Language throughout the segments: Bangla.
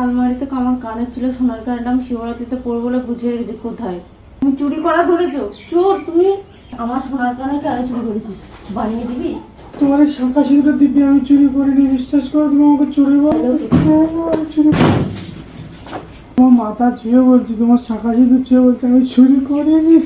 আলমারিতে আমার কানের ছিল সোনার কানের আমি শিবরাত্রিতে পরবো বলে গুছিয়ে রেখেছি কোথায়? তুমি চুরি করা ধরেছো? চোর তুমি? আমার সোনার কানের কানে চুরি করেছিস। বানিয়ে দিবি? তোমার শাখা সিঁদুর দিব্যি আমি চুরি করিনি বিশ্বাস করো তুমি আমাকে চুরি বলো আমি চুরি। তোমার মাথা ছুঁয়ে বলছি তোমার শাখা সিঁদুর ছুঁয়ে বলছি আমি চুরি করিনি।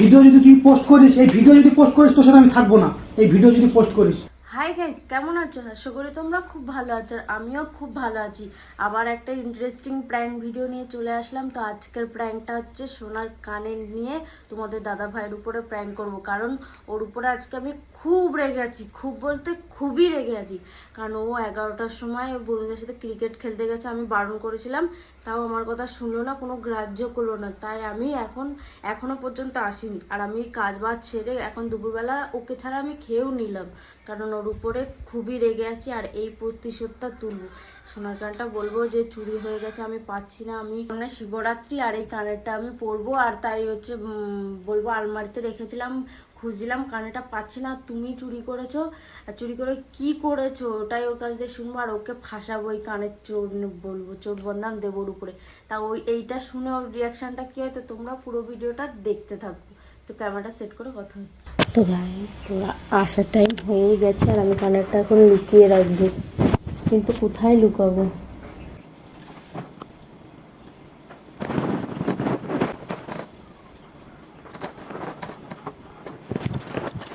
ভিডিও যদি তুই পোস্ট করিস এই ভিডিও যদি পোস্ট করিস তোর সাথে আমি থাকব না। এই ভিডিও যদি পোস্ট করিস। হাই গাইস কেমন আছো? আশা করি তোমরা খুব ভালো আছো আর আমিও খুব ভালো আছি। আবার একটা ইন্টারেস্টিং প্র্যাঙ্ক ভিডিও নিয়ে চলে আসলাম। তো আজকের প্র্যাঙ্কটা হচ্ছে সোনার কানে নিয়ে তোমাদের দাদা ভাইয়ের উপরে প্র্যাঙ্ক করব। কারণ ওর উপরে আজকে আমি খুব রেগে আছি, খুব বলতে খুবই রেগে আছি। কারণ ও এগারোটার সময় ওর বন্ধুদের সাথে ক্রিকেট খেলতে গেছে, আমি বারণ করেছিলাম। তাও আমার কথা শুনলো না, কোনো গ্রাহ্য করল না। তাই আমি এখন, এখনও পর্যন্ত আসিনি। আর আমি কাজ বাজ ছেড়ে এখন দুপুরবেলা ওকে ছাড়া আমি খেয়েও নিলাম। কারণ ওর উপরে খুবই রেগে আছি আর এই প্রতিশোধটা তুলবো। সোনার কানটা বলব যে, চুরি হয়ে গেছে, আমি পাচ্ছি না, আমি মানে শিবরাত্রি আর এই কানেরটা আমি পরবো আর তাই হচ্ছে বলব আলমারিতে রেখেছিলাম, খুঁজছিলাম, কানেরটা পাচ্ছি না, তুমি চুরি করেছ, আর চুরি করে কি করেছ, ওটাই ওর কাছ থেকে শুনব, আর ওকে ফাঁসাবো ওই কানের চোর, বলব, চোর বন্ধান দেবো ওর উপরে। তা ওই, এইটা শুনে ওর রিয়াকশানটা কী হয়, তো তোমরা পুরো ভিডিওটা দেখতে থাকো। তো ক্যামেরাটা সেট করে কথা হচ্ছে। তো গাইস তোরা আসার টাইম হয়ে গেছে আর আমি কানেরটা এখন লুকিয়ে রাখব। কিন্তু কোথায় লুকাবো?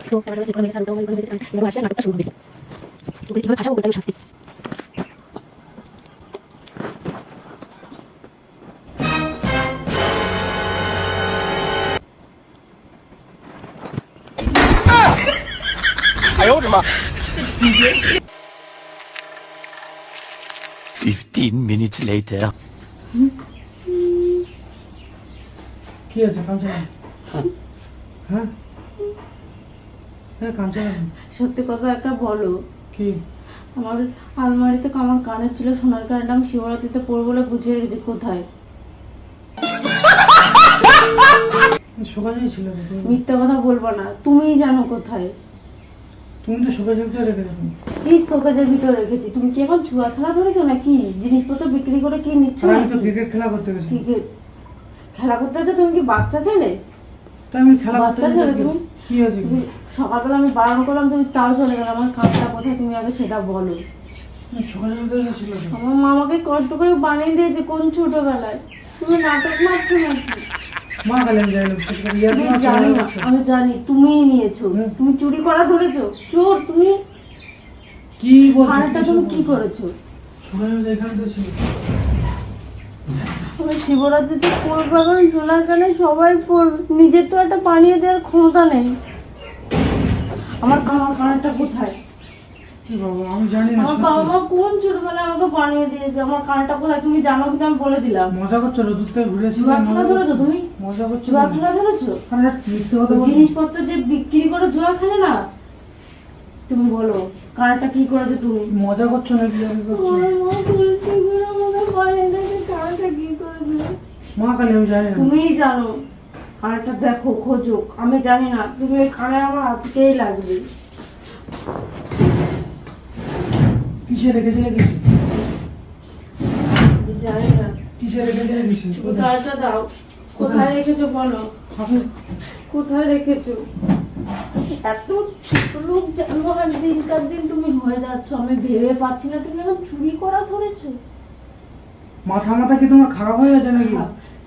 তো, ক্যামেরাটা সেট করে রেখে তারপরে ওখানে রেখে তারপরে আসলে নাটকটা ওকে কীভাবে ফাঁসাবো ওটাই শাস্তি 15 minutes later. কি আছে হ্যাঁ। হ্যাঁ? সত্যি কথা একটা বলো। কি? আমার আলমারিতে আমার কানের ছিল সোনার কানেরটা আমি শিবরাত্রিতে পরবো বলে গুছিয়ে রেখেছি কোথায়? মিথ্যা কথা বলব না। তুমিই জানো কোথায়। তুমি তো শোকাজের ভিতরে রেখে দেবে এই শোকেজের ভিতরে রেখেছি। তুমি কি এখন জুয়া খেলা ধরেছো নাকি? জিনিসপত্র বিক্রি করে কি নিচ্ছ আমি তো ক্রিকেট খেলা করতে গেছি। ক্রিকেট খেলা করতে যাচ্ছ তুমি কি বাচ্চা ছেলে? তাই আমি খেলা করতে ছেলে গেছি। তুমি? কি কি? তুমি সকালবেলা আমি বারণ করলাম তুমি তাও চলে গেলে। আমার কাজটা কোথায়? তুমি আগে সেটা বলো। তো? আমার মা আমাকে কষ্ট করে বানিয়ে দিয়েছে কোন ছোটবেলায়। তুমি নাটক মারছো নাকি? মা খালি আমি বিশেষ করে ইয়ার আমি জানি না আমি জানি তুমিই নিয়েছো তুমি চুরি করা ধরেছো চোর তুমি কি বলছো কানটা তুমি কি করেছ? শোকাজের এখানে তো ছিল। শিবরাত্রিতে পড়ব এখন সোনার কানে সবাই পড়বে নিজের তো একটা বানিয়ে দেওয়ার ক্ষমতা নেই। আমার আমার কানেরটা কোথায়? আমি জানি না আমার বাবা মা কোন ছোটবেলায় আমাকে বানিয়ে দিয়েছে? আমার কানেরটা কোথায়? তুমি জানো কিন্তু আমি বলে দিলাম। মজা করছ দূর থেকে ঘুরে এসেছি, জুয়া খেলা ধরেছো তুমি? মজা করছ জুয়া খেলা ধরেছো? আরে মিথ্যে কথা বলছো। জিনিসপত্র যে বিক্রি করে জুয়া খেলে না? তুমি বলো কি করেছ তুমি? মজা করছ নাকি? আমি করছ। আমার মা বলছে এগুলো আমাকে বানিয়ে দিয়েছে কানেরটা কি করেছ? মা খালি আমি জানি না। তুমিই জানো। কানেরটা দেখো খোঁজো। আমি জানি না তুমি ওই কানে আমার আজকেই লাগবে। কিসে রেখেছিলে কিসে? জানি না। কিসে রেখেছিলে কিসে? তুমি দাও। কোথায় রেখেছো বলো? কোথায় রেখেছো? এত লোক জানো আর দিনকার দিন তুমি হয়ে যাচ্ছ আমি ভেবে পাচ্ছি না তুমি এখন চুরি করা ধরেছো। মাথা মাথা কি তোমার খারাপ হয়ে গেছে নাকি?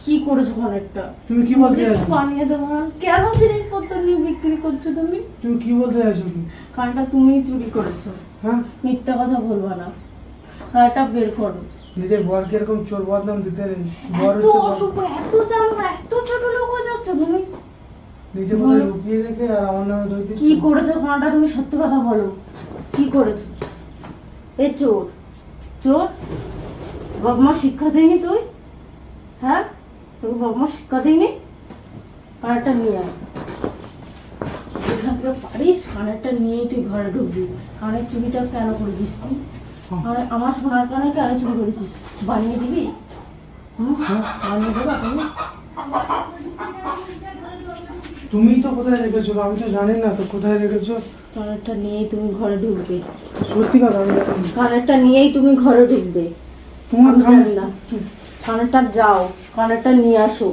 কি করেছ কানেরটা তুমি কি বলতে চাইছো? বানিয়ে দেবো না কেন জিনিসপত্র নিয়ে বিক্রি করছ তুমি? তুমি কি বলতে চাইছো? কানটা তুমিই চুরি করেছ। হ্যাঁ? মিথ্যা কথা বলব না। কানটা বের করো। নিজের বরকে এরকম চোর বদনাম দিতে নেই। এত হচ্ছে এত জানো এত ছোট লোক হয়ে যাচ্ছ তুমি। নিজে বলো। লুকিয়ে রেখে আর আমার নামে দই কি করেছ কানটা তুমি সত্যি কথা বলো। কি করেছ? এ চোর। চোর? বাবা মা শিক্ষা দেয়নি তুই? হ্যাঁ? তোকে বাবা মা শিক্ষা দেয়নি কানেরটা নিয়ে আয়। পারিস কানেরটা নিয়েই তুই ঘরে ঢুকবি। কানের চুরিটা কেন করেছিস তুই? আমার সোনার কানে কেন চুরি করেছিস? বানিয়ে দিবি? বানিয়ে দেবো তুমি তুমি তো কোথায় রেখেছো? আমি তো জানি না তো কোথায় রেখেছো? কানেরটা নিয়েই তুমি ঘরে ঢুকবে। সত্যি কথা। কানেরটা নিয়েই তুমি ঘরে ঢুকবে। তোমার জানি না। খানাটা যাও খানাটা নিয়ে আসো।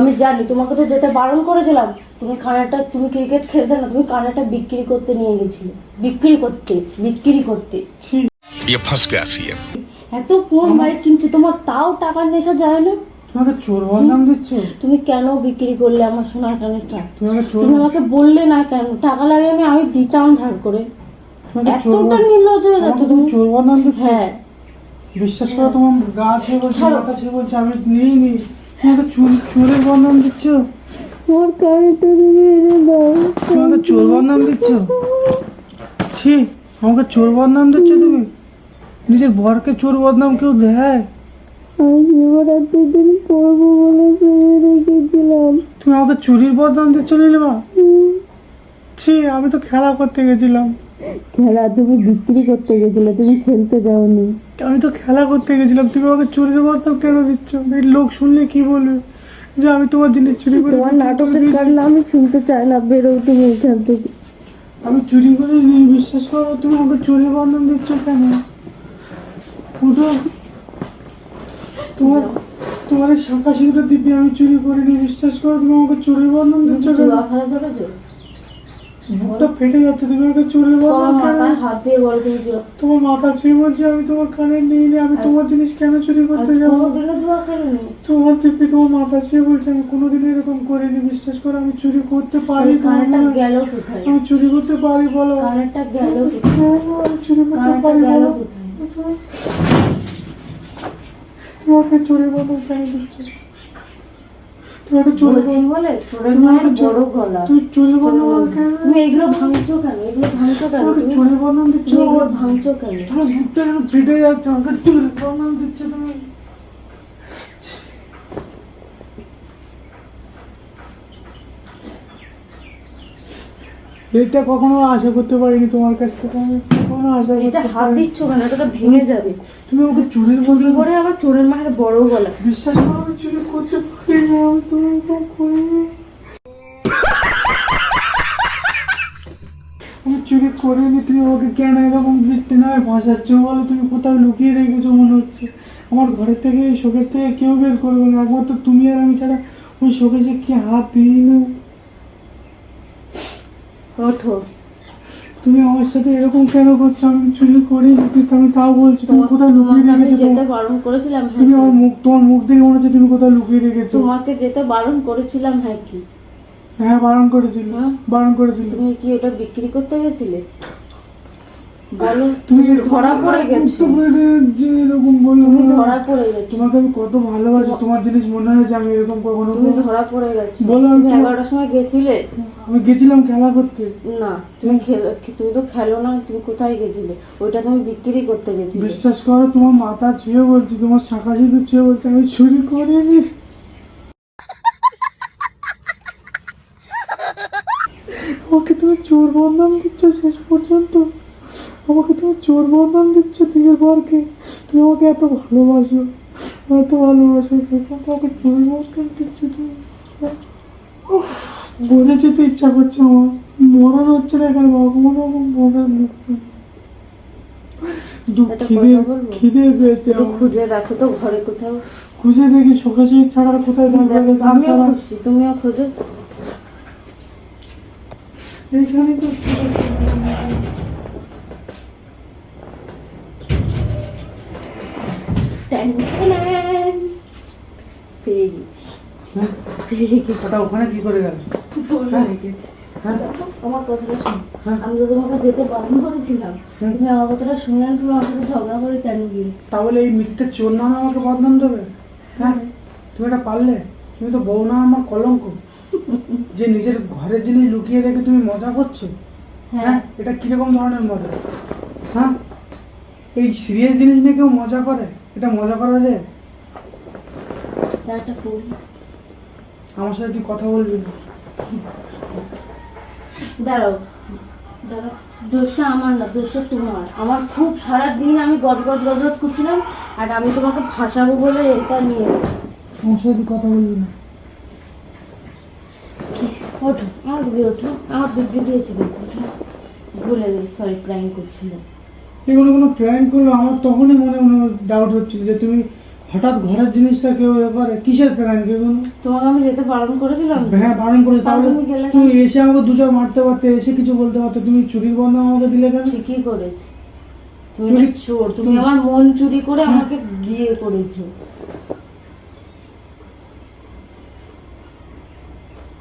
আমি জানি তোমাকে তো যেতে বারণ করেছিলাম। তুমি খানাটা তুমি ক্রিকেট খেলছ না তুমি খানাটা বিক্রি করতে নিয়ে গেছিলে। বিক্রি করতে বিক্রি করতে। এত ফোন বাইক কিনছো তোমার তাও টাকার নেশা যায় না। তোমাকে চোর বদনাম দিচ্ছ? তুমি কেন বিক্রি করলে আমার সোনার কানেরটা তুমি আমাকে বললে না কেন? টাকা লাগে আমি দিতাম ধার করে। এতটা নির্লজ্জ হয়ে যাচ্ছ তুমি চোর বদনাম হ্যাঁ। বিশ্বাস করো তোমার গা ছেয়ে বলছে ছাড়ো। মাথা ছেয়ে বলছে আমি নিই নি তোমাকে চোর চোরের বদনাম দিচ্ছ? আমার কানেরটা তুমি এনে দাও তোমাকে চোর বদনাম দিচ্ছ? ছি আমাকে চোর বদনাম দিচ্ছ তুমি? নিজের বরকে চোর বদনাম কেউ দেয়? আমি শিবরাত্রির দিন পড়ব বলে ভেবে রেখেছিলাম। তুমি আমাকে চুরির বদনাম দিচ্ছ নিলিমা? ছি আমি তো খেলা করতে গেছিলাম। খেলা তুমি বিক্রি করতে গেছিলে তুমি খেলতে যাওনি। আমি তো খেলা করতে গেছিলাম তুমি আমাকে চুরির বদনাম কেন দিচ্ছ? এই লোক শুনলে কি বলবে? যে আমি তোমার জিনিস চুরি করে তোমার নাটকের। কান্না আমি শুনতে চাই না বেরো তুমি এখান থেকে। আমি চুরি করে নিয়ে বিশ্বাস করো তুমি আমাকে চুরি বন্ধন দিচ্ছ কেন? উঠো। তোমার তোমার শাখা সিঁদুরের দিব্যি আমি চুরি করে নিয়ে বিশ্বাস করো তুমি আমাকে চুরি বন্ধন দিচ্ছ কেন? বুকটা ফেটে যাচ্ছে তুমি আমাকে চুরি তোমার বন্ধন হাত দিয়ে বলো তুমি তোমার মাথা ছুঁয়ে বলছে আমি তোমার কানে নিয়ে নি আমি তোমার জিনিস কেন চুরি করতে যাব? কোনোদিনও জুয়া খেলোনি। তোমার দিব্যি তোমার মাথা ছুঁয়ে বলছে আমি কোনোদিন এরকম করিনি বিশ্বাস করো আমি চুরি করতে পারি কানেরটা গেল কোথায়? আমি চুরি করতে পারি বলো। কানেরটা গেল কোথায়? আমি চুরি করতে পারি বলো। তোমাকে চোরে কেন দিচ্ছে বলে কেন তুমি ফেটে যাচ্ছে আমাকে বদল দিচ্ছ তুমি। এটা কখনো আশা করতে পারিনি তোমার কাছ থেকে আমি। এটা হাত দিচ্ছ কেন এটা তো ভেঙে যাবে। তুমি আমাকে করে আবার চোরের মায়ের বড় গলা। বিশ্বাস করো আমি চুরি করতে পারি না আমি তোমার আমি চুরি করিনি তুমি আমাকে কেন এরকম বৃত্তি নয় ভাসাচ্ছ বলো তুমি কোথাও লুকিয়ে রেখেছো মনে হচ্ছে। আমার ঘরের থেকে এই শোকেস থেকে কেউ বের করবে না। একমাত্র তুমি আর আমি ছাড়া ওই শোকেসে কি হাত দিই না? ওঠো। তুমি আমার সাথে এরকম কেন করছ? আমি চুরি করি তুমি আমি তাও বলছি তুমি কোথাও লুকিয়ে রেখেছো? যেতে বারণ করেছিলাম হ্যাঁ তুমি কি? আমার মুখ তোমার মুখ দেখে মনে হচ্ছে তুমি কোথাও লুকিয়ে রেখেছো। তোমাকে যেতে বারণ করেছিলাম হ্যাঁ কি? হ্যাঁ বারণ করেছিল। হ্যাঁ? বারণ করেছিল। তুমি কি ওটা বিক্রি করতে গেছিলে? বলো তুমি ধরা পড়ে গেছো। তুমি এরকম। ধরা পড়ে গেছো। তোমাকে আমি কত ভালোবাসি তোমার জিনিস মনে হয় যে আমি এরকম কখনো তুমি ধরা পড়ে গেছো। বলো আমি এগারোটার সময় গেছিলে? আমি গেছিলাম খেলা করতে। না তুমি খেলো তুমি তো খেলো না তুমি কোথায় গেছিলে? ওইটা তুমি বিক্রি করতে গেছিলে। বিশ্বাস করো তোমার মাথা ছুঁয়ে বলছি তোমার শাখা সিঁদুর ছুঁয়ে বলছি আমি চুরি করিনি। আমাকে তুমি চোর বদনাম দিচ্ছ শেষ পর্যন্ত। আমাকে তুমি চোর বদনাম দিচ্ছ নিজের বরকে। তুমি আমাকে এত ভালোবাসো এত ভালোবাসো তোমাকে চোর তুমি উফ, বলে যেতে ইচ্ছা করছে আমার মরণ হচ্ছে না কেন? বাবা মনে একটা খিদে খিদে পেয়েছে খুঁজে দেখো তো ঘরে কোথাও। খুঁজে দেখি শোকেশে ছাড়া আর কোথায় এখানে আমিও ছাড়া তুমিও খোঁজো। এইখানেই তো পেয়ে গেছি হ্যাঁ? পেয়ে গেছি ওটা ওখানে কি করে গেল? রেখেছি। হ্যাঁ। আমার কথাটা শোনো। হ্যাঁ। আমি তো তোমাকে যেতে বারণ করেছিলাম। তুমি আমার কথাটা শুনলে তুমি আমার সাথে ঝগড়া করে কেন তাহলে এই মিথ্যে চোর নামে আমাকে বদনাম দেবে? হ্যাঁ? তুমি এটা পারলে? তুমি তো বউ না আমার কলঙ্ক। যে নিজের ঘরের জিনিস লুকিয়ে রেখে তুমি মজা করছ? হ্যাঁ। হ্যাঁ? এটা কীরকম ধরনের মজা? হ্যাঁ? এই সিরিয়াস জিনিস নিয়ে কেউ মজা করে? এটা মজা করা যায়? আমার সাথে তুই কথা বলবি না। দাঁড়াও। দাঁড়াও। দোষটা আমার না দোষটা তোমার। আমার খুব সারা দিন আমি গদগদ গদগদ করছিলাম আর আমি তোমাকে ফাঁসাবো বলে এটা নিয়েছি আমার সাথে কথা বলবি না। ওঠো। আমার দিকে ওঠো। আমার দিব্যি দিয়েছি ভুলে গেছি সরি প্র্যাঙ্ক করছিলাম এগুলো কোনো প্র্যাঙ্ক করল? আমার তখনই মনে মনে ডাউট হচ্ছিল যে তুমি হঠাৎ ঘরের জিনিসটা কেউ এবারে কিসের প্র্যাঙ্ক এগুলো? তোমাকে আমি যেতে বারণ করেছিলাম। হ্যাঁ বারণ করেছে। তাহলে তুমি এসে আমাকে মারতে পারতে এসে কিছু বলতে পারতে তুমি চুরির বন্ধ আমাকে দিলে কেন? ঠিকই করেছি। তুমি তুমি- চোর তুমি আমার মন চুরি করে আমাকে বিয়ে করেছ।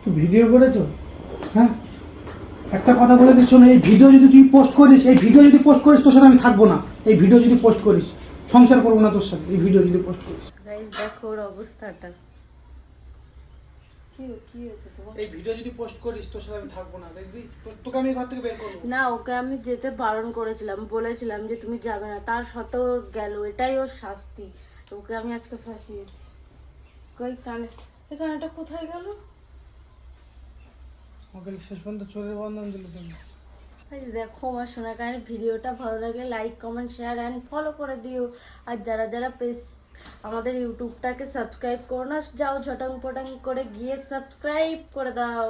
ভিডিও করেছ? হ্যাঁ? একটা কথা বলে দিচ্ছ না এই ভিডিও যদি তুই পোস্ট করিস এই ভিডিও যদি পোস্ট করিস তোর সাথে আমি থাকব না। এই ভিডিও যদি পোস্ট করিস সংসার করব না তোর সাথে এই ভিডিও যদি পোস্ট করিস। গাইস দেখো ওর অবস্থাটা। কি কি হয়েছে তোমার? এই ভিডিও যদি পোস্ট করিস তোর সাথে আমি থাকব না দেখবি? তো- তোকে আমি ঘর থেকে বের করব। না ওকে আমি যেতে বারণ করেছিলাম বলেছিলাম যে তুমি যাবে না তার সত্ত্বেও ওর গেল এটাই ওর শাস্তি। ওকে আমি আজকে ফাঁসিয়েছি। কই কানে এই কানেটা কোথায় গেল? দেখো আমার শোনা কানের ভিডিওটা, ভালো লাগে like comment share and follow করে দিও। আর যারা যারা পেস আমাদের ইউটিউবটাকে সাবস্ক্রাইব করো না, যাও ঝটাং পটাং করে গিয়ে সাবস্ক্রাইব করে দাও।